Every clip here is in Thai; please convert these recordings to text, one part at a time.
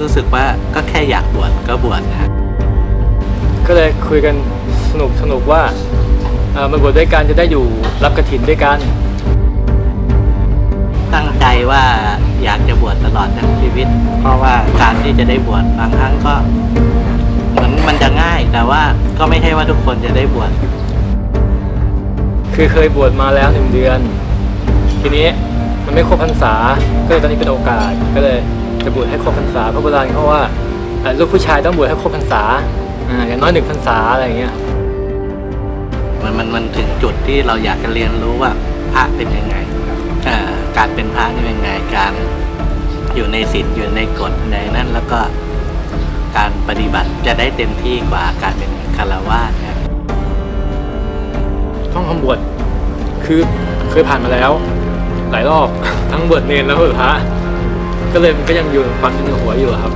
รู้สึกว่าก็แค่อยากบวชก็บวชนะก็เลยคุยกันสนุกสนุกว่าเอ่อมาบวชด้วยกันจะได้อยู่รับกระถินด้วยกัน ตั้งใจว่าอยากจะบวชตลอดทั้งชีวิต เพราะว่าการที่จะได้บวชบางครั้งก็เหมือนมันจะง่ายแต่ว่าก็ไม่ใช่ว่าทุกคนจะได้บวชคือเคยบวชมาแล้วหนึ่งเดือน ทีนี้มันไม่ครบพรรษาก็เลยตอนนี้เป็นโอกาสก็เลย จะบวชให้ครบพรรษาเพราะโบราณเขาว่าเอ่อลูกผู้ชายต้องบวชให้ครบพรรษาอ่าอย่างน้อยหนึ่งพรรษาอะไรอย่างเงี้ยมันมันมันถึงจุดที่เราอยากจะเรียนรู้ว่าพระเป็นยังไงเอ่อการเป็นพระนี่เป็นยังไงการอยู่ในศีลอยู่ในกฎในนั้นแล้วก็การปฏิบัติจะได้เต็มที่กว่าการเป็นคารวะนะครับต้องทำบวชคือเคยผ่านมาแล้ว หลายรอบทั้งบวชเนรแล้วบวชพระ ก็เลยมันก็ยังอยู่ความในหัวอยู่อะครับ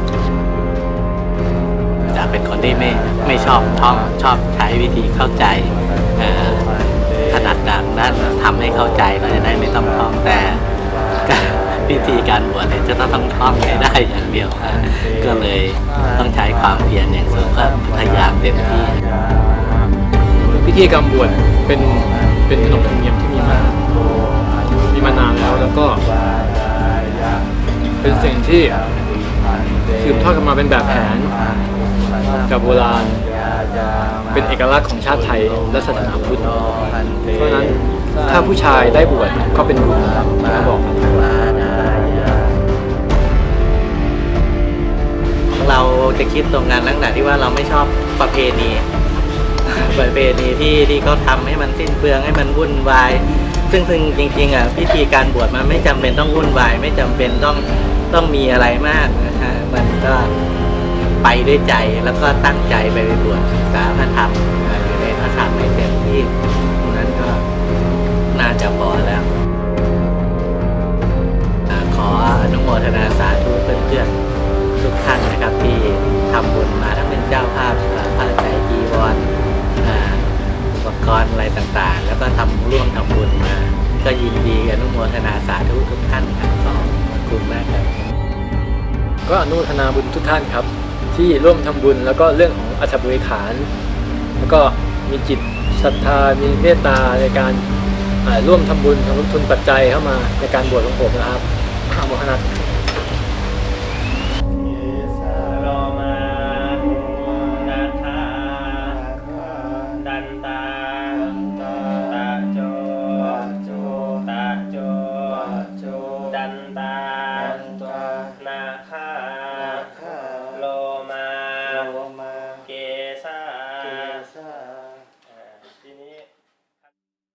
จะเป็นคนที่ไม่ไม่ชอบท่องชอบใช้วิธีเข้าใจเอ่อถนัดดังนั้นทำให้เข้าใจเราจะได้ไม่ต้องท่องแต่การวิธีการบวชเนี่ยจะต้องท่องให้ได้อย่างเดียวนะก็เลยต้องใช้ความเพียรอย่างสูงก็พยายามเต็มที่ พิธีกรรมบวชเป็นเป็นขนบธรรมเนียมที่มีมา เป็นสิ่งที่สืบทอดกันมาเป็นแบบแผนจากโบราณ เป็นเอกลักษณ์ของชาติไทยและศาสนาพุทธเพราะฉะนั้นถ้าผู้ชายได้บวชก็เป็นบุญที่เขาบอกครับเราจะคิดตรงกันตั้งแต่ที่ว่าเราไม่ชอบประเพณีประเพณีที่ที่เขาทำให้มันสิ้นเปลืองให้มันวุ่นวาย ซึ่งซึ่งจริงๆอะพิธีการบวชมันไม่จำเป็นต้องวุ่นวาย ไม่จำเป็นต้อง ต้องมีอะไรมากนะฮะมันก็ไปด้วยใจแล้วก็ตั้งใจไปบวชศึกษาพระธรรมอยู่ในพระธรรมให้เต็มที่ตรงนั้นก็น่าจะพอแล้ว ขออนุโมทนาสาธุเพื่อนๆทุกท่านนะครับ ที่ทำบุญมาทั้งเป็นเจ้าภาพผ้าใจจีวรอ่าอุปกรณ์อะไรต่างๆ แล้วก็ทำร่วมทำบุญมา ก็ยินดีอนุโมทนาสาธุทุกท่านครับ ได้ครับก็อนุโทนาบุญทุกท่านครับ ที่ร่วมทำบุญแล้วก็เรื่องของอัฐบริขาร แล้วก็มีจิตศรัทธามีเมตตาในการร่วมทำบุญทำทุนปัจจัยเข้ามาในการบวชของผมนะครับข้นุโมทนาดันตา